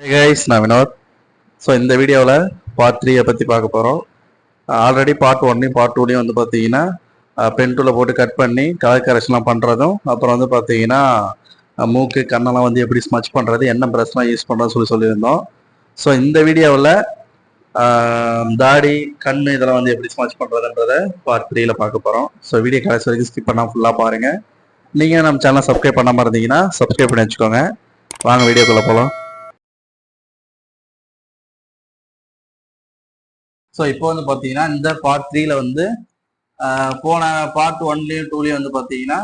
Guys நான் Vinod. So இந்த வீடியோவில் பார்ட் த்ரீயை பற்றி பார்க்க போகிறோம் ஆல்ரெடி uh, பார்ட் ஒன்லையும் பார்ட் டூலையும் வந்து பார்த்தீங்கன்னா uh, பென் டூவில் போட்டு கட் பண்ணி கலர் கரெக்ஷன்லாம் பண்ணுறதும் அப்புறம் வந்து பார்த்தீங்கன்னா uh, மூக்கு கண்ணெல்லாம் வந்து எப்படி ஸ்மச் பண்ணுறது என்ன ப்ரெஷ்லாம் யூஸ் பண்ணுறதுன்னு சொல்லி சொல்லியிருந்தோம். ஸோ இந்த வீடியோவில் um, தாடி கண் இதெல்லாம் வந்து எப்படி ஸ்மச் பண்ணுறதுன்றத பார்ட் த்ரீயில் பார்க்க போகிறோம் ஸோ வீடியோ கடைசி வரைக்கும் ஸ்கிப் பண்ணால் ஃபுல்லாக பாருங்கள் நீங்கள் நம்ம சேனலை சப்ஸ்கிரைப் பண்ணாமல் இருந்தீங்கன்னா சப்ஸ்கிரைப் பண்ணி வச்சுக்கோங்க. வாங்க வீடியோக்குள்ளே போகலாம் ஸோ இப்போ வந்து பார்த்தீங்கன்னா இந்த பார்ட் த்ரீல வந்து போன பார்ட் ஒன்லேயும் டூலேயும் வந்து பார்த்தீங்கன்னா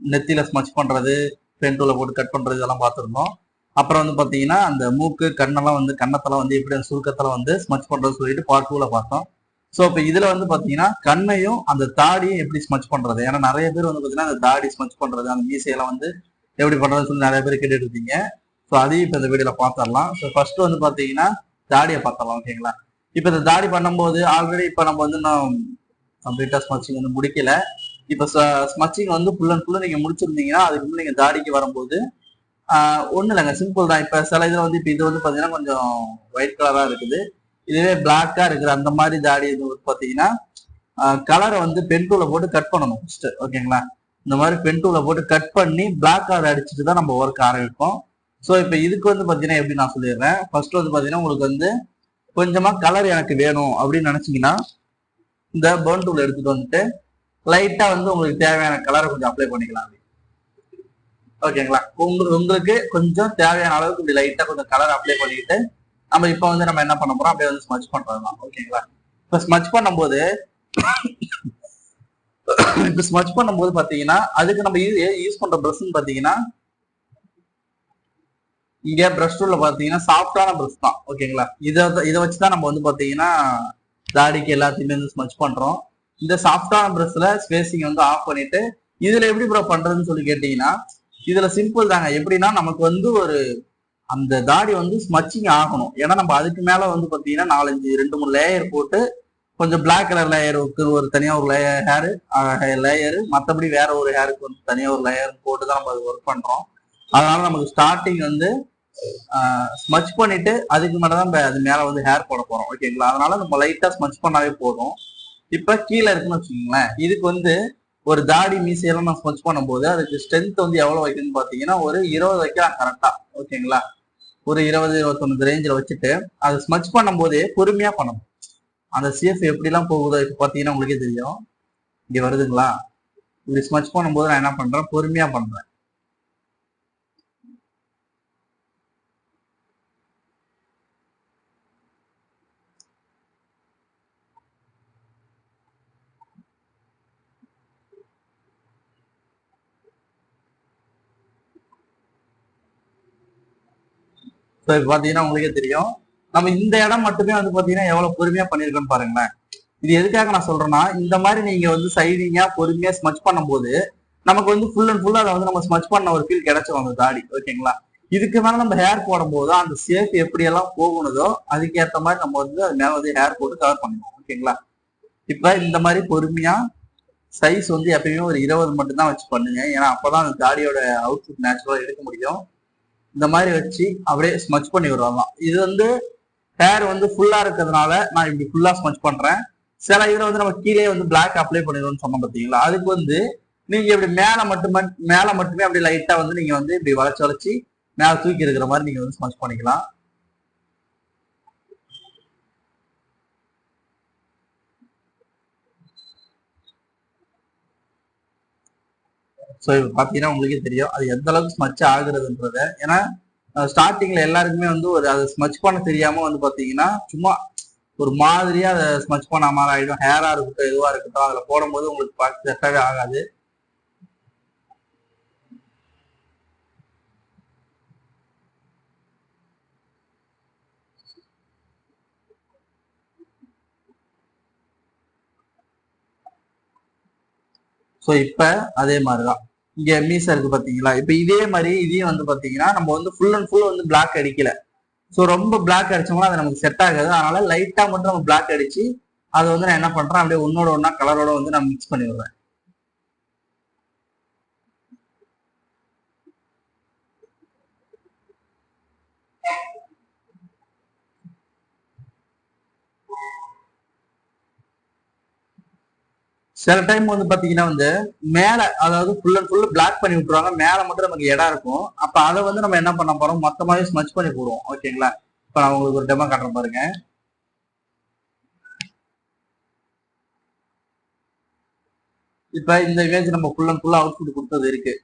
நெத்தியில் ஸ்மச் பண்ணுறது பென் டூல போட்டு கட் பண்ணுறது இதெல்லாம் பார்த்துருந்தோம் அப்புறம் வந்து பார்த்தீங்கன்னா அந்த மூக்கு கண்ணெல்லாம் வந்து கண்ணத்தெல்லாம் வந்து எப்படி அந்த சுருக்கத்தில் வந்து ஸ்மச் பண்ணுறது சொல்லிட்டு பார்ட் டூவில் பார்த்தோம். ஸோ இப்போ இதில் வந்து பார்த்தீங்கன்னா கண்ணையும் அந்த தாடியும் எப்படி ஸ்மச் பண்ணுறது ஏன்னா நிறைய பேர் வந்து பார்த்தீங்கன்னா அந்த தாடி ஸ்மச் பண்ணுறது அந்த மீசையெல்லாம் வந்து எப்படி பண்ணுறதுன்னு சொல்லி நிறைய பேர் கேட்டுட்டு இருக்கீங்க ஸோ அதையும் இப்போ இந்த வீடியோவில் பார்த்துடலாம். ஸோ ஃபர்ஸ்ட் வந்து பார்த்தீங்கன்னா தாடியை பார்த்துடலாம் ஓகேங்களா இப்போ இந்த தாடி பண்ணும்போது ஆல்ரெடி இப்போ நம்ம வந்து நான் கம்ப்ளீட்டா ஸ்மச்சிங் வந்து முடிக்கல. இப்போ ஸ்மச்சிங் வந்து ஃபுல் அண்ட் ஃபுல்லாக நீங்கள் முடிச்சிருந்தீங்கன்னா அதுக்கு முன்னாடி நீங்கள் தாடிக்கு வரும்போது ஒன்றும் இல்லைங்க சிம்பிள் தான். இப்போ சில இதில் வந்து இப்போ இது வந்து பார்த்தீங்கன்னா கொஞ்சம் ஒயிட் கலராக இருக்குது. இதுவே பிளாக்காக இருக்கிற அந்த மாதிரி தாடி இது பார்த்தீங்கன்னா கலரை வந்து பென் டூவில் போட்டு கட் பண்ணணும் ஃபர்ஸ்ட் ஓகேங்களா இந்த மாதிரி பென் டூவில் போட்டு கட் பண்ணி பிளாக் கலர் அடிச்சுட்டு தான் நம்ம ஒர்க் ஆரம்பிப்போம். ஸோ இப்போ இதுக்கு வந்து பார்த்தீங்கன்னா எப்படி நான் சொல்லிடுறேன்? ஃபர்ஸ்ட் வந்து பார்த்தீங்கன்னா உங்களுக்கு வந்து கொஞ்சமா கலர் எனக்கு வேணும் அப்படின்னு நினைச்சீங்கன்னா இந்த பேர்ன் டூல் எடுத்துட்டு வந்துட்டு லைட்டா வந்து உங்களுக்கு தேவையான கலரை கொஞ்சம் அப்ளை பண்ணிக்கலாம் ஓகேங்களா உங்களுக்கு உங்களுக்கு கொஞ்சம் தேவையான அளவுக்கு இப்படி லைட்டா கொஞ்சம் கலர் அப்ளை பண்ணிட்டு நம்ம இப்போ வந்து நம்ம என்ன பண்ண போறோம்? அப்படியே வந்து ஸ்மச் பண்றதுதான். ஓகேங்களா இப்போ ஸ்மச் பண்ணும்போது இப்போ ஸ்மச் பண்ணும்போது பாத்தீங்கன்னா அதுக்கு நம்ம யூஸ் பண்ற ப்ரஷ்ன்னு பாத்தீங்கன்னா இங்க ப்ரஷ் டூல்ல பாத்தீங்கன்னா சாஃப்டான ப்ரஷ் தான். ஓகேங்களா இதை இதை வச்சு தான் நம்ம வந்து பாத்தீங்கன்னா தாடிக்கு எல்லாத்தையுமே வந்து ஸ்மச் பண்றோம். இந்த சாஃப்டான ப்ரஷ்ல ஸ்பேசிங் வந்து ஆஃப் பண்ணிட்டு இதுல எப்படி ப்ரோ பண்றதுன்னு சொல்லி கேட்டீங்கன்னா இதுல சிம்பிள் தாங்க. எப்படின்னா நமக்கு வந்து ஒரு அந்த தாடி வந்து ஸ்மச்சிங் ஆகணும். ஏன்னா நம்ம அதுக்கு மேல வந்து பாத்தீங்கன்னா நாலஞ்சு ரெண்டு மூணு லேயர் போட்டு கொஞ்சம் பிளாக் கலர் லேயருக்கு ஒரு தனியா ஒரு லேயர் ஹேரு லேயரு மற்றபடி வேற ஒரு ஹேருக்கு வந்து தனியா ஒரு லேயர் போட்டு தான் நம்ம அது ஒர்க் பண்றோம். அதனால நமக்கு ஸ்டார்டிங் வந்து ஸ்மச் பண்ணிட்டு அதுக்கு மேலே தான் நம்ம அது மேல வந்து ஹேர் போட போறோம் ஓகேங்களா அதனால நம்ம லைட்டா ஸ்மச் பண்ணாவே போதும். இப்ப கீழே இருக்குன்னு வச்சுக்கோங்களேன் இதுக்கு வந்து ஒரு தாடி மீசையெல்லாம் நான் ஸ்மச் பண்ணும்போது அதுக்கு ஸ்ட்ரென்த் வந்து எவ்வளவு வைக்கணும்னு பாத்தீங்கன்னா ஒரு இருபது வைக்கலாம் கரெக்டா ஓகேங்களா ஒரு இருபது இருபத்தொன்னு ரேஞ்சில் வச்சுட்டு அதை ஸ்மச் பண்ணும்போதே பொறுமையா பண்ணணும். அந்த சிஎஃப் எப்படிலாம் போகுதோ இப்போ பார்த்தீங்கன்னா உங்களுக்கே தெரியும். இங்கே வருதுங்களா? இப்படி ஸ்மச் பண்ணும்போது நான் என்ன பண்றேன்? பொறுமையாக பண்றேன். ஸோ இப்போ பார்த்தீங்கன்னா உங்களுக்கே தெரியும். நம்ம இந்த இடம் மட்டுமே வந்து பார்த்தீங்கன்னா எவ்வளோ பொறுமையாக பண்ணியிருக்கோன்னு பாருங்களேன். இது எதுக்காக நான் சொல்றேன்னா இந்த மாதிரி நீங்க வந்து சைடிங்கா பொறுமையா ஸ்மச் பண்ணும்போது நமக்கு வந்து ஃபுல் அண்ட் ஃபுல்லா அதை வந்து நம்ம ஸ்மச் பண்ண ஒரு ஃபீல் கிடைச்சிடும் அந்த தாடி. ஓகேங்களா? இதுக்கு மேல நம்ம ஹேர் போடும்போது அந்த சேஃப் எப்படியெல்லாம் போகணுதோ அதுக்கேற்ற மாதிரி நம்ம வந்து அது மேல வந்து ஹேர் போட்டு கவர் பண்ணிடுவோம். ஓகேங்களா? இப்ப இந்த மாதிரி பொறுமையா சைஸ் வந்து எப்பயுமே ஒரு இருபது மட்டும் தான் வச்சு பண்ணுங்க. ஏன்னா அப்பதான் அந்த தாடியோட அவுட்புட் நேச்சுரலா எடுக்க முடியும். இந்த மாதிரி வச்சு அப்படியே ஸ்மச் பண்ணி விடுவாங்களாம் இது வந்து ஹேர் வந்து ஃபுல்லா இருக்கிறதுனால நான் இப்படி ஃபுல்லா ஸ்மச் பண்றேன். சில இதில் வந்து நம்ம கீழே வந்து பிளாக் அப்ளை பண்ணிடுவோம்னு சொன்னோம் பார்த்தீங்களா அதுக்கு வந்து நீங்க இப்படி மேலே மட்டும் மேலே மட்டுமே அப்படி லைட்டா வந்து நீங்க வந்து இப்படி வளைச்சு வளைச்சு மேலே தூக்கி இருக்கிற மாதிரி நீங்க வந்து ஸ்மச் பண்ணிக்கலாம். ஸோ இப்போ பார்த்தீங்கன்னா உங்களுக்கே தெரியும். அது எந்த அளவுக்கு ஸ்மச் ஆகுறதுன்றத. ஏன்னா ஸ்டார்டிங்ல எல்லாருக்குமே வந்து ஒரு அதை ஸ்மச் பண்ண தெரியாம வந்து பார்த்தீங்கன்னா சும்மா ஒரு மாதிரியா அதை ஸ்மச் பண்ண மாதிரி ஆகிடும் ஹேரா இருக்கட்டும் எதுவா இருக்கட்டும் அதில் போடும்போது உங்களுக்கு பார்த்து செட்டாகவே ஆகாது. ஸோ இப்போ அதே மாதிரி தான் இங்க மீசா இருக்கு பாத்தீங்களா? இப்ப இதே மாதிரி இதையும் வந்து பாத்தீங்கன்னா நம்ம வந்து ஃபுல் அண்ட் ஃபுல் வந்து பிளாக் அடிக்கல. ஸோ ரொம்ப பிளாக் அடிச்சோம்னா அது நமக்கு செட் ஆகாது. அதனால லைட்டா மட்டும் நம்ம பிளாக் அடிச்சு அதை வந்து நான் என்ன பண்றேன் அப்படியே ஒன்னோட ஒன்னா கலரோட வந்து நான் மிக்ஸ் பண்ணி விடுறேன் சில டைம் வந்து பாத்தீங்கன்னா வந்து மேல அதாவது ஃபுல் அண்ட் ஃபுல் பிளாக் பண்ணி விட்டுருவாங்க. மேல மட்டும் நமக்கு இடம் இருக்கும். அப்ப அதை வந்து நம்ம என்ன பண்ண போறோம்? மொத்தமாவே ஸ்மச் பண்ணி போடுவோம். ஓகேங்களா இப்ப நான் உங்களுக்கு ஒரு டெமோ காட்டுறேன் பாருங்க. இப்ப இந்த இமேஜ் நம்ம ஃபுல் அண்ட் ஃபுல்லா அவுட்புட் கொடுத்தது இருக்கு.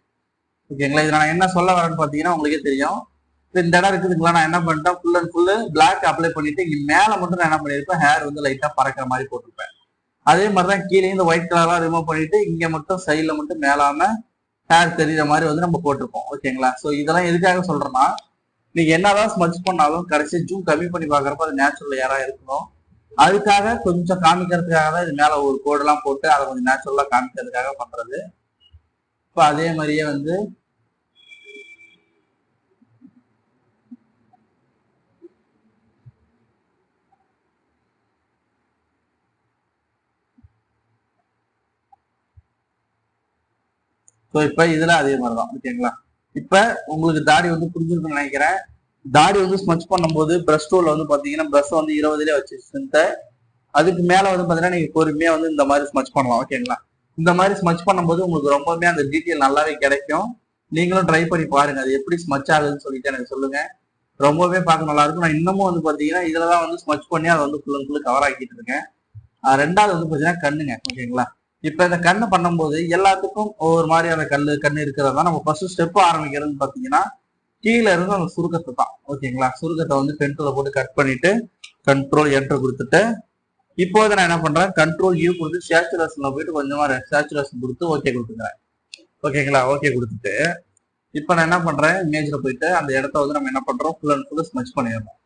ஓகேங்களா இது நான் என்ன சொல்ல வரேன்னு பாத்தீங்கன்னா உங்களுக்கே தெரியும். இந்த இடம் இருக்குதுங்களா? நான் என்ன பண்ணிட்டேன்? Full and full black apply பண்ணிட்டு இங்க மேல மட்டும் நான் என்ன பண்ணிருப்பேன் ஹேர் வந்து லைட்டா பறக்கிற மாதிரி போட்டிருப்பேன். அதே மாதிரிதான் கீழே இந்த ஒயிட் கலர்லாம் ரிமூவ் பண்ணிட்டு இங்க மட்டும் சைட்ல மட்டும் மேலாம ஹேர் தெரியுற மாதிரி வந்து நம்ம போட்டிருப்போம். ஓகேங்களா? சோ இதெல்லாம் எதுக்காக சொல்றேன்னா நீங்க என்னதான் ஸ்மச் பண்ணாலும் கடைசி ஜூம் கம்மி பண்ணி பாக்குறப்ப அது நேச்சுரல் ஏரா இருக்கணும். அதுக்காக கொஞ்சம் காமிக்கிறதுக்காக தான் இது மேல ஒரு கோடெல்லாம் போட்டு அதை கொஞ்சம் நேச்சுரலா காமிக்கிறதுக்காக பண்றது. இப்போ அதே மாதிரியே வந்து ஸோ இப்போ இதில் அதே மாதிரி தான் ஓகேங்களா? இப்போ உங்களுக்கு தாடி வந்து புரிஞ்சிருக்குன்னு நினைக்கிறேன். தாடி வந்து ஸ்மச் பண்ணும்போது ப்ரஷ் டூல வந்து பார்த்தீங்கன்னா ப்ரஷ் வந்து இருபதுலேயே வச்சு ஸ்ட்ரென்த்தை அதுக்கு மேலே வந்து பார்த்தீங்கன்னா நீங்கள் பொறுமையாக வந்து இந்த மாதிரி ஸ்மச் பண்ணலாம் ஓகேங்களா? இந்த மாதிரி ஸ்மச் பண்ணும்போது உங்களுக்கு ரொம்பவுமே அந்த டீட்டெயில் நல்லாவே கிடைக்கும். நீங்களும் ட்ரை பண்ணி பாருங்க அது எப்படி ஸ்மச் ஆகுதுன்னு சொல்லிட்டு எனக்கு சொல்லுங்க. ரொம்பவே பார்க்க நல்லா இருக்கும். நான் இன்னமும் வந்து பார்த்தீங்கன்னா இதில் தான் வந்து ஸ்மச் பண்ணி அதை வந்து ஃபுல் அண்ட் ஃபுல் கவர் ஆக்கிட்டு இருக்கேன். ரெண்டாவது வந்து பார்த்தீங்கன்னா கண்ணுங்க ஓகேங்களா? இப்ப இந்த கண்ணு பண்ணும்போது எல்லாத்துக்கும் ஒவ்வொரு மாதிரியான கல்லு கண்ணு இருக்கிறதா நம்ம ஃபர்ஸ்ட் ஸ்டெப் ஆரம்பிக்கிறதுன்னு பாத்தீங்கன்னா கீழே இருந்து அந்த சுருக்கத்தை தான். ஓகேங்களா சுருக்கத்தை வந்து பென்டூல போட்டு கட் பண்ணிட்டு கண்ட்ரோல் என்ட்ரு கொடுத்துட்டு இப்போது நான் என்ன பண்றேன்? கண்ட்ரோல் யூ கொடுத்து சேச்சுரேஷன்ல போயிட்டு கொஞ்சமா சேச்சுரேஷன் கொடுத்து ஓகே கொடுத்துக்கிறேன். ஓகேங்களா ஓகே கொடுத்துட்டு இப்போ நான் என்ன பண்றேன்? இமேஜ்ல போயிட்டு அந்த இடத்த வந்து நம்ம என்ன பண்றோம்? ஃபுல் அண்ட் ஃபுல் ஸ்மெச் பண்ணிடுறோம்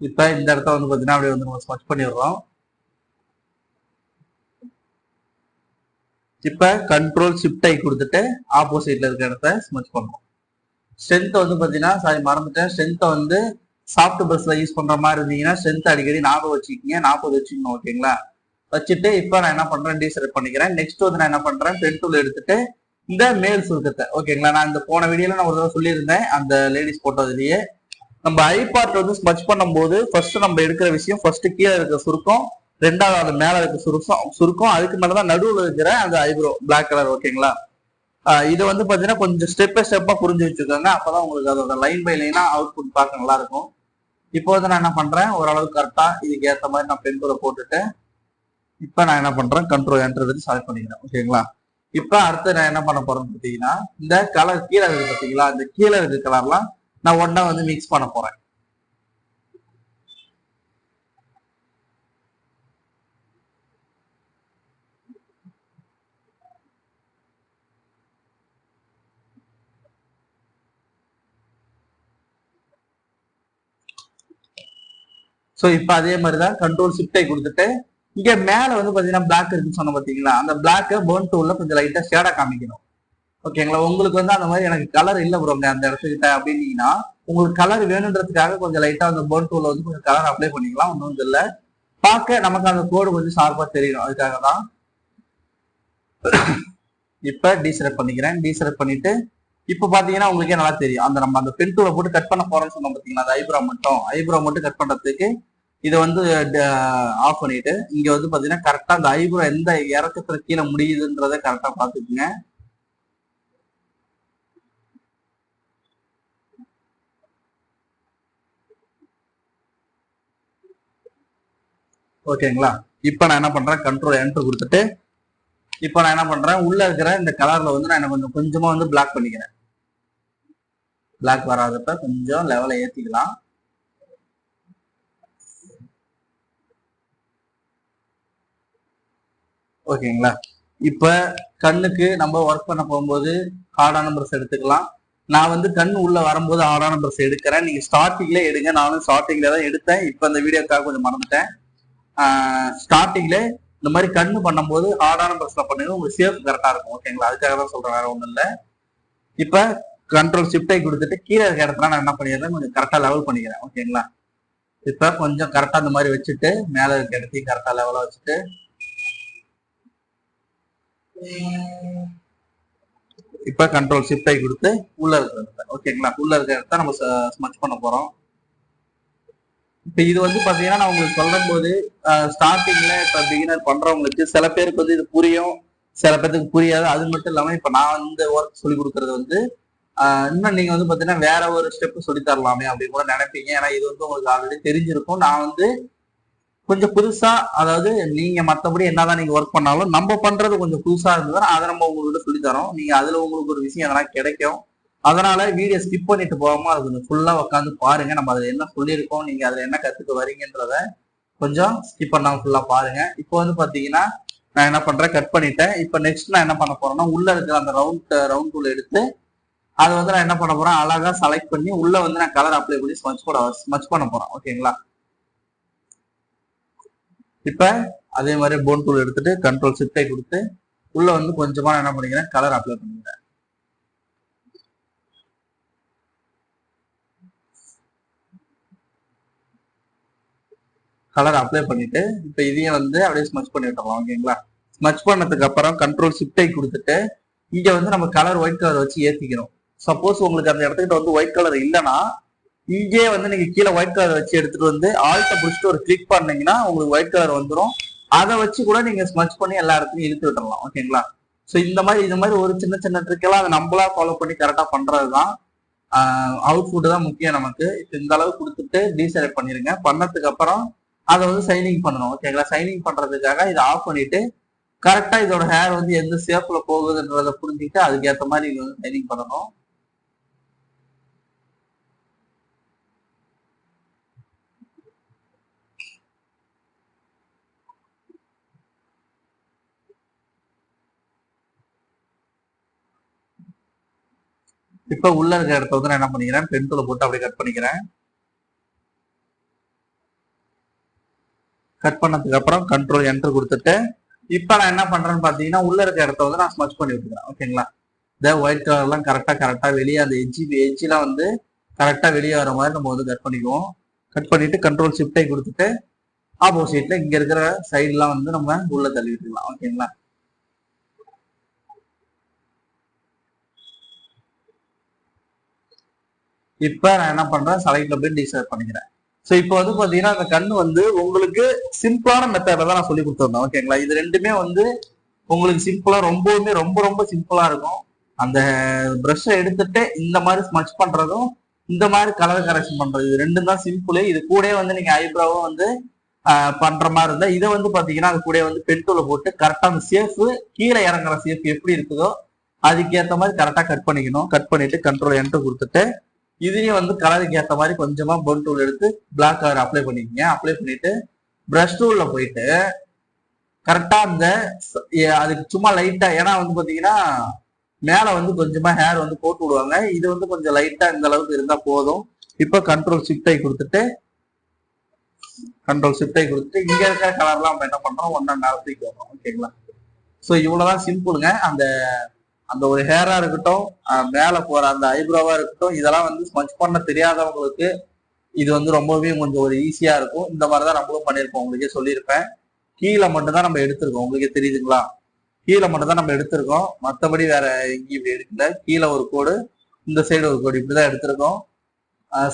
இப்ப இந்த இடத்த வந்து பாத்தீங்கன்னா அப்படியே வந்து நம்ம ஸ்மச் பண்ணிடுறோம். இப்ப கண்ட்ரோல் ஷிஃப்ட் ஆகி கொடுத்துட்டு ஆப்போசிட்ல இருக்க இடத்த ஸ்மச் பண்ணுவோம். ஸ்ட்ரென்த் வந்து பாத்தீங்கன்னா சாரி மறந்துட்டேன். ஸ்ட்ரென்த்தை வந்து சாஃப்ட் பஸ்ல யூஸ் பண்ற மாதிரி இருந்தீங்கன்னா ஸ்ட்ரென்த் அடிக்கடி நாற்பது வச்சுக்கிங்க. நாற்பது வச்சுக்கணும் ஓகேங்களா? வச்சுட்டு இப்ப நான் என்ன பண்றேன்? டீசெலக்ட் பண்ணிக்கிறேன். நெக்ஸ்ட் வந்து நான் என்ன பண்றேன்? பென் டூல் எடுத்துட்டு இந்த மேல் சுருக்கத்தை ஓகேங்களா? நான் இந்த போன வீடியோல நான் ஒரு தடவை சொல்லியிருந்தேன். அந்த லேடிஸ் போட்டதுலயே நம்ம ஐ பார்ட் வந்து ஸ்மச் பண்ணும்போது ஃபர்ஸ்ட் நம்ம எடுக்கிற விஷயம் ஃபர்ஸ்ட் கீழே இருக்க சுருக்கம் ரெண்டாவது அது மேல இருக்க சுருக்கம் சுருக்கம் அதுக்கு மேலதான் நடுவில் இருக்கிற அந்த ஐப்ரோ பிளாக் கலர் ஓகேங்களா இதை இது வந்து பாத்தீங்கன்னா கொஞ்சம் ஸ்டெப் பை ஸ்டெப்பா புரிஞ்சு வச்சுக்கோங்க. அப்பதான் உங்களுக்கு அதோட லைன் பை லைனா அவுட்புட் பார்க்க நல்லா இருக்கும். இப்போ வந்து நான் என்ன பண்றேன்? ஓரளவுக்கு கரெக்டா இதுக்கு ஏத்த மாதிரி நான் பென்கூட போட்டுட்டு இப்போ நான் என்ன பண்றேன்? கண்ட்ரோல் என்டர் எடுத்து செலக்ட் பண்ணிக்கிறேன். ஓகேங்களா இப்போ அடுத்து நான் என்ன பண்ண போறேன்னு பார்த்தீங்கன்னா இந்த கலர் கீழே இருக்கு பார்த்தீங்களா இந்த கீழே இருக்க கலர்லாம் நான் ஒண்ணா வந்து மிக்ஸ் பண்ண போறேன். ஸோ இப்போ அதே மாதிரி தான் கண்ட்ரோல் ஷிஃப்டை கொடுத்துட்டு இங்கே மேலே வந்து பார்த்தீங்கன்னா பிளாக் இருக்குன்னு சொன்ன பார்த்தீங்களா அந்த பிளாக்கை பேர்ன் டூலில் கொஞ்சம் லைட்டாக ஷேடாக காமிக்கணும். ஓகேங்களா உங்களுக்கு வந்து அந்த மாதிரி எனக்கு கலர் இல்ல ப்ரோ அந்த இடத்துக்கிட்ட அப்படின்னீங்கன்னா உங்களுக்கு கலர் வேணுன்றதுக்காக கொஞ்சம் லைட்டா அந்த பேர்ன் டூல வந்து கொஞ்சம் கலர் அப்ளை பண்ணிக்கலாம் ஒன்றும் இல்லை. பார்க்க நமக்கு அந்த கோடு கொஞ்சம் ஷார்ப்பா தெரியணும் அதுக்காக தான் இப்ப டீசெலக்ட் பண்ணிக்கிறேன் டீசெலக்ட் பண்ணிட்டு இப்ப பாத்தீங்கன்னா உங்களுக்கே நல்லா தெரியும். அந்த நம்ம அந்த பென் டூலை போட்டு கட் பண்ண போறோம்னு சொன்னோம் பாத்தீங்களா அந்த ஐப்ரோ மட்டும். ஐப்ரோ மட்டும் கட் பண்றதுக்கு இதை வந்து ஆஃப் பண்ணிட்டு இங்க வந்து பாத்தீங்கன்னா கரெக்டா அந்த ஐப்ரோ எந்த இறக்கத்துல கீழே முடியுதுன்றத கரெக்டா பார்த்துக்குங்க. ஓகேங்களா? இப்போ நான் என்ன பண்றேன்? கண்ட்ரோல் என்ட்ரு கொடுத்துட்டு இப்போ நான் என்ன பண்றேன்? உள்ள இருக்கிற இந்த கலர்ல வந்து நான் என்ன கொஞ்சம் கொஞ்சமா வந்து பிளாக் பண்ணிக்கிறேன். பிளாக் வராதப்ப கொஞ்சம் லெவலை ஏத்திக்கலாம். ஓகேங்களா? இப்ப கண்ணுக்கு நம்ம ஒர்க் பண்ண போகும்போது ஹார்டான பிரஸ் எடுத்துக்கலாம். நான் வந்து கண் உள்ள வரும்போது ஹார்டான பிரஸ் எடுக்கிறேன். நீங்க ஸ்டார்டிங்ல எடுங்க. நானும் ஸ்டார்டிங்ல தான் எடுத்தேன். இப்ப அந்த வீடியோக்காக கொஞ்சம் மறந்துட்டேன். ஸ்டார்டிங்ல இந்த மாதிரி கண்ணு பண்ணும்போது ஹார்டான பிரஸ்ல பண்ணுங்க உங்களுக்கு சேஃப் கரெக்டா இருக்கும். ஓகேங்களா அதுக்காக தான் சொல்றேன் வேற ஒன்றும் இல்ல. இப்ப கண்ட்ரோல் ஷிஃப்டை கொடுத்துட்டு கீழே இருக்கிற இடத்துல நான் என்ன பண்ணிடுறேன்? கொஞ்சம் கரெக்டா லெவல் பண்ணிக்கிறேன். ஓகேங்களா இப்ப கொஞ்சம் கரெக்டா அந்த மாதிரி வச்சுட்டு மேல இருக்க இடத்தையும் கரெக்டா லெவலா வச்சுட்டு. இப்ப கண்ட்ரோல் ஷிஃப்டை கொடுத்து உள்ள இருக்கிற ஓகேங்களா உள்ள இருக்கிற இடத்த நம்ம ஸ்மச் பண்ண போறோம். இப்ப இது வந்து பாத்தீங்கன்னா நான் உங்களுக்கு சொல்லும் போது ஸ்டார்டிங்ல இப்ப பிகினர் பண்றவங்களுக்கு சில பேருக்கு வந்து இது புரியும். சில பேருக்கு புரியாது. அது மட்டும் இல்லாம இப்ப நான் இந்த ஒர்க் சொல்லி கொடுக்கறது வந்து இன்னும் நீங்க வந்து பாத்தீங்கன்னா வேற ஒரு ஸ்டெப் சொல்லி தரலாமே அப்படின்னு கூட நினைப்பீங்க. ஏன்னா இது வந்து உங்களுக்கு ஆல்ரெடி தெரிஞ்சிருக்கும். நான் வந்து கொஞ்சம் புதுசா அதாவது நீங்க மத்தபடி என்னதான் நீங்க ஒர்க் பண்ணாலும் நம்ம பண்றது கொஞ்சம் புதுசா இருந்ததுன்னா அதை நம்ம உங்களுக்கு சொல்லி தரோம். நீங்க அதுல உங்களுக்கு ஒரு விஷயம் எதனா கிடைக்கும் அதனால வீடியோ ஸ்கிப் பண்ணிட்டு போகாம அது கொஞ்சம் ஃபுல்லா உட்காந்து பாருங்க. நம்ம அதுல என்ன சொல்லியிருக்கோம் நீங்க அதுல என்ன கத்துக்க வரீங்கன்றத கொஞ்சம் ஸ்கிப் பண்ணாம ஃபுல்லா பாருங்க. இப்போ வந்து பாத்தீங்கன்னா நான் என்ன பண்றேன்? கட் பண்ணிட்டேன். இப்போ நெக்ஸ்ட் நான் என்ன பண்ண போறேன்னா உள்ள இருக்கிற அந்த ரவுண்ட் ரவுண்ட் டூல் எடுத்து அதை வந்து நான் என்ன பண்ண போறேன்? அழகா செலக்ட் பண்ணி உள்ள வந்து நான் கலர் அப்ளை பண்ணி ஸ்மச் போட ஸ்மச் பண்ண போறேன். ஓகேங்களா இப்ப அதே மாதிரி போன் டூல் எடுத்துட்டு கண்ட்ரோல் ஷிஃப்டை கொடுத்து உள்ள வந்து கொஞ்சமா என்ன பண்ணிக்கிறேன்? கலர் அப்ளை பண்ணிக்கிறேன். கலர் அப்ளை பண்ணிட்டு இப்ப இதையும் வந்து அப்படியே ஸ்மச் பண்ணி விட்டுறலாம் ஓகேங்களா ஸ்மச் பண்ணதுக்கு அப்புறம் கண்ட்ரோல் ஷிஃப்டை கொடுத்துட்டு இங்க வந்து நம்ம கலர் ஒயிட் கலர் வச்சு ஏத்திக்கிறோம். சப்போஸ் உங்களுக்கு அந்த இடத்துக்கிட்ட வந்து ஒயிட் கலர் இல்லைன்னா இங்கே வந்து நீங்க கீழே ஒயிட் கலர் வச்சு எடுத்துட்டு வந்து ஆல்ட்ட பிடிச்சிட்டு ஒரு கிளிக் பண்ணீங்கன்னா உங்களுக்கு ஒயிட் கலர் வந்துடும் அதை வச்சு கூட நீங்க ஸ்மச் பண்ணி எல்லா இடத்துலையும் இழுத்து விட்டுறலாம் ஓகேங்களா ஸோ இந்த மாதிரி இந்த மாதிரி ஒரு சின்ன சின்ன ட்ரிக்கெல்லாம் அதை நம்மளா ஃபாலோ பண்ணி கரெக்டாக பண்ணுறது தான் அவுட்புட் தான் முக்கியம் நமக்கு. இப்போ இந்த அளவு கொடுத்துட்டு டீசெலக்ட் பண்ணிருங்க. பண்ணதுக்கு அப்புறம் அதை வந்து சைனிங் பண்ணணும். ஓகேங்களா சைனிங் பண்றதுக்காக இதை ஆஃப் பண்ணிட்டு கரெக்டா இதோட ஹேர் வந்து எந்த ஷேப்ல போகுதுன்றத புரிஞ்சுக்கிட்டு அதுக்கு ஏத்த மாதிரி நீங்க வந்து சைனிங் பண்ணணும். இப்ப உள்ள இருக்கிற இடத்த வந்து நான் என்ன பண்ணிக்கிறேன்? பென் டூல போட்டு அப்படியே கட் பண்ணிக்கிறேன். கட் பண்ணதுக்கு அப்புறம் கண்ட்ரோல் என்ட்ரு கொடுத்துட்டு இப்போ நான் என்ன பண்றேன்னு பாத்தீங்கன்னா உள்ள இருக்க இடத்த வந்து நான் ஸ்மச் பண்ணி விட்டுக்கிறேன். ஓகேங்களா இந்த ஒயிட் கலர்லாம் கரெக்டாக கரெக்டா கரெக்டா வெளியே அந்த எஜ்ஜி எஜ்ஜிலாம் வந்து கரெக்டா வெளியே வர மாதிரி நம்ம வந்து கட் பண்ணிக்குவோம். கட் பண்ணிட்டு கண்ட்ரோல் ஷிஃப்டை கொடுத்துட்டு ஆப்போசிட்ல இங்க இருக்கிற சைட்லாம் வந்து நம்ம உள்ள தள்ளி விட்டுக்கலாம். ஓகேங்களா இப்ப நான் என்ன பண்றேன்? செலக்ட்ல போய் டிசைட் பண்ணிக்கிறேன். சோ இப்போ வந்து பாத்தீங்கன்னா அந்த கண் வந்து உங்களுக்கு சிம்பிளான மெத்தட்ல தான் நான் சொல்லி கொடுத்துருந்தேன். ஓகேங்களா இது ரெண்டுமே வந்து உங்களுக்கு சிம்பிளா ரொம்பவுமே ரொம்ப ரொம்ப சிம்பிளா இருக்கும். அந்த ப்ரஷ்ஷை எடுத்துட்டு இந்த மாதிரி ஸ்மச் பண்றதும் இந்த மாதிரி கலர் கரெக்ஷன் பண்றது இது ரெண்டும் தான் சிம்பிள் இது கூட வந்து நீங்க ஐப்ரோவும் வந்து பண்ணுற பண்ற மாதிரி இருந்தா இதை வந்து பாத்தீங்கன்னா அது கூட வந்து பென்டூல போட்டு கரெக்டா அந்த சேஃப் கீழே இறங்குற சேஃப் எப்படி இருக்குதோ அதுக்கேற்ற மாதிரி கரெக்டா கட் பண்ணிக்கணும். கட் பண்ணிட்டு கண்ட்ரோல் என்ட்ரு கொடுத்துட்டு இதுலயும் வந்து கலருக்கு ஏற்ற மாதிரி கொஞ்சமா பொன் டூல் எடுத்து பிளாக் கலர் அப்ளை பண்ணிக்கங்க. அப்ளை பண்ணிட்டு பிரஷ் டூல்ல போயிட்டு கரெக்டா அந்த அதுக்கு சும்மா லைட்டா ஏன்னா வந்து பாத்தீங்கன்னா மேல வந்து கொஞ்சமா ஹேர் வந்து போட்டு விடுவாங்க. இது வந்து கொஞ்சம் லைட்டா இந்த அளவுக்கு இருந்தா போதும். இப்ப கண்ட்ரோல் ஷிஃப்டை கொடுத்துட்டு கண்ட்ரோல் ஷிஃப்டை கொடுத்துட்டு இங்க இருக்கிற கலர்லாம் நம்ம என்ன பண்றோம்? ஒன்னா நேரத்துக்கு வரோம் ஓகேங்களா சோ இவ்வளவுதான் சிம்பிளுங்க அந்த அந்த ஒரு ஹேரா இருக்கட்டும் மேல போற அந்த ஐப்ரோவா இருக்கட்டும் இதெல்லாம் வந்து ஸ்பஞ்ச் பண்ண தெரியாதவங்களுக்கு இது வந்து ரொம்பவே கொஞ்சம் ஒரு ஈஸியா இருக்கும். இந்த மாதிரிதான் நம்மளும் பண்ணியிருக்கோம் உங்களுக்கே சொல்லியிருப்பேன். கீழே மட்டும்தான் நம்ம எடுத்திருக்கோம். உங்களுக்கே தெரியுதுங்களா? கீழே மட்டும்தான் நம்ம எடுத்திருக்கோம். மற்றபடி வேற எங்கேயும் இப்படி எடுக்கல. கீழே ஒரு கோடு இந்த சைடு ஒரு கோடு இப்படிதான் எடுத்திருக்கோம்.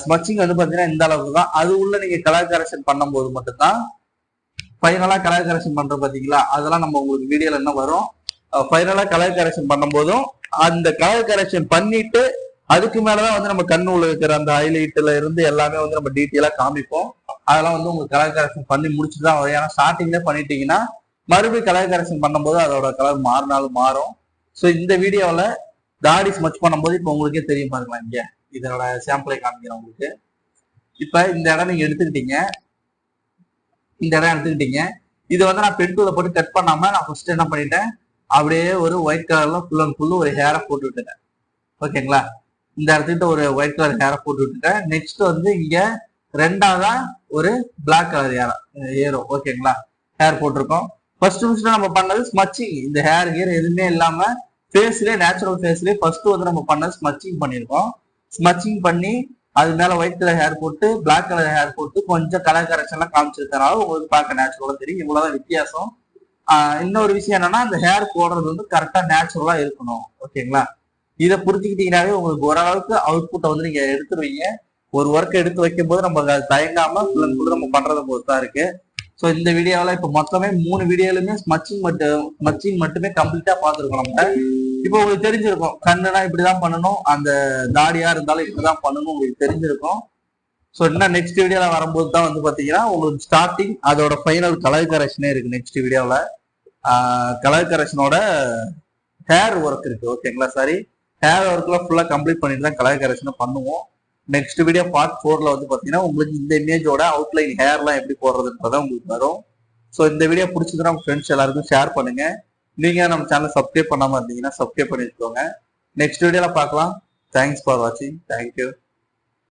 ஸ்மச்சிங் வந்து பாத்தீங்கன்னா இந்த அளவுக்கு தான். அது உள்ள நீங்க கலர் கரெக்ஷன் பண்ணும்போது மட்டும்தான் ஃபைனலா கலர் கரெக்ஷன் பண்ற பாத்தீங்களா? அதெல்லாம் நம்ம உங்களுக்கு வீடியோல என்ன வரும். ஃபைனலா கலர் கரெக்ஷன் பண்ணும்போதும் அந்த கலர் கரெக்ஷன் பண்ணிட்டு அதுக்கு மேலதான் வந்து நம்ம கண்ணு உள்ள இருக்கிற அந்த ஹைலைட்ல இருந்து எல்லாமே வந்து நம்ம டீட்டெயிலா காமிப்போம். அதெல்லாம் வந்து உங்களுக்கு கலர் கரெக்ஷன் பண்ணி முடிச்சுட்டு தான் வரும். ஏன்னா ஸ்டார்டிங்ல பண்ணிட்டீங்கன்னா மறுபடியும் கலர் கரெக்ஷன் பண்ணும்போது அதோட கலர் மாறினாலும் மாறும். ஸோ இந்த வீடியோவில் தாடி ஸ்மச் பண்ணும்போது இப்போ உங்களுக்கே தெரியும் பாருங்களா இங்கே. இதனோட சாம்பிளை காமிக்கிறேன் உங்களுக்கு. இப்போ இந்த இடம் நீங்கள் எடுத்துக்கிட்டீங்க. இந்த இடம் எடுத்துக்கிட்டீங்க. இது வந்து நான் பென்டூல போட்டு கட் பண்ணாமல் நான் ஃபர்ஸ்ட் என்ன பண்ணிட்டேன்? அப்படியே ஒரு ஒயிட் கலர்ல ஃபுல் அண்ட் ஃபுல்லு ஒரு ஹேரை போட்டு விட்டுட்டேன் ஓகேங்களா இந்த இடத்துக்கிட்ட ஒரு ஒயிட் கலர் ஹேரை போட்டு விட்டுட்டேன் நெக்ஸ்ட் வந்து இங்க ரெண்டாவதா ஒரு பிளாக் கலர் ஹேர் ஏரோ ஓகேங்களா ஹேர் போட்டிருக்கோம். ஃபர்ஸ்ட் ஃபர்ஸ்ட் நம்ம பண்ணது ஸ்மச்சிங் இந்த ஹேர் கியர் எதுவுமே இல்லாம ஃபேஸ்லயே நேச்சுரல் ஃபேஸ்லயே ஃபர்ஸ்ட் வந்து நம்ம பண்ணது ஸ்மச்சிங் பண்ணியிருக்கோம். ஸ்மச்சிங் பண்ணி அது மேல ஒயிட் கலர் ஹேர் போட்டு பிளாக் கலர் ஹேர் போட்டு கொஞ்சம் கலர் கரெக்ஷன்லாம் காமிச்சிருக்கனால உங்களுக்கு பார்க்க நேச்சுரலாக தெரியும். இவ்வளவுதான் வித்தியாசம். இன்னொரு விஷயம் என்னன்னா அந்த ஹேர் போடுறது வந்து கரெக்டா நேச்சுரலா இருக்கணும். ஓகேங்களா? இதை புரிஞ்சுக்கிட்டீங்கன்னாவே உங்களுக்கு ஓரளவுக்கு அவுட்புட்டை வந்து நீங்க எடுத்துருவீங்க. ஒரு ஒர்க் எடுத்து வைக்கும் போது நம்ம தயங்காம ஃபுல் அண்ட் ஃபுல் நம்ம பண்றத பொறுத்தா இருக்கு. ஸோ இந்த வீடியோவில் இப்போ மொத்தமே மூணு வீடியோலுமே ஸ்மச்சிங் மட்டும் ஸ்மச்சிங் மட்டுமே கம்ப்ளீட்டா பார்த்துருக்கோம் நம்ம இப்போ உங்களுக்கு தெரிஞ்சிருக்கும். கண்ணுனா இப்படிதான் பண்ணணும். அந்த தாடியா இருந்தாலும் இப்படிதான் பண்ணணும். உங்களுக்கு தெரிஞ்சிருக்கும். ஸோ இன்னும் நெக்ஸ்ட் வீடியோல வரும்போது தான் வந்து பார்த்தீங்கன்னா உங்களுக்கு ஸ்டார்டிங் அதோட ஃபைனல் கலர் கரெக்ஷனே இருக்கு நெக்ஸ்ட் வீடியோவில் கலர் கரெக்ஷனோட ஹேர் ஒர்க் இருக்கு. ஓகேங்களா சாரி ஹேர் ஒர்க்ல ஃபுல்லாக கம்ப்ளீட் பண்ணிட்டு தான் கலர் கரெக்ஷனை பண்ணுவோம். நெக்ஸ்ட் வீடியோ பார்ட் ஃபோரில் வந்து பார்த்தீங்கன்னா உங்களுக்கு இந்த இமேஜோட அவுட்லைன் ஹேர்லாம் எப்படி போடுறதுன்றதான் உங்களுக்கு வரும். ஸோ இந்த வீடியோ பிடிச்சதுன்னா உங்கள் ஃப்ரெண்ட்ஸ் எல்லாருக்கும் ஷேர் பண்ணுங்கள் நீங்கள் நம்ம சேனல் சப்ஸ்கிரைப் பண்ணாமல் இருந்தீங்கன்னா சப்ஸ்கிரைப் பண்ணி வச்சுக்கோங்க நெக்ஸ்ட் வீடியோல பார்க்கலாம். தேங்க்ஸ் ஃபார் வாட்சிங் தேங்க்யூ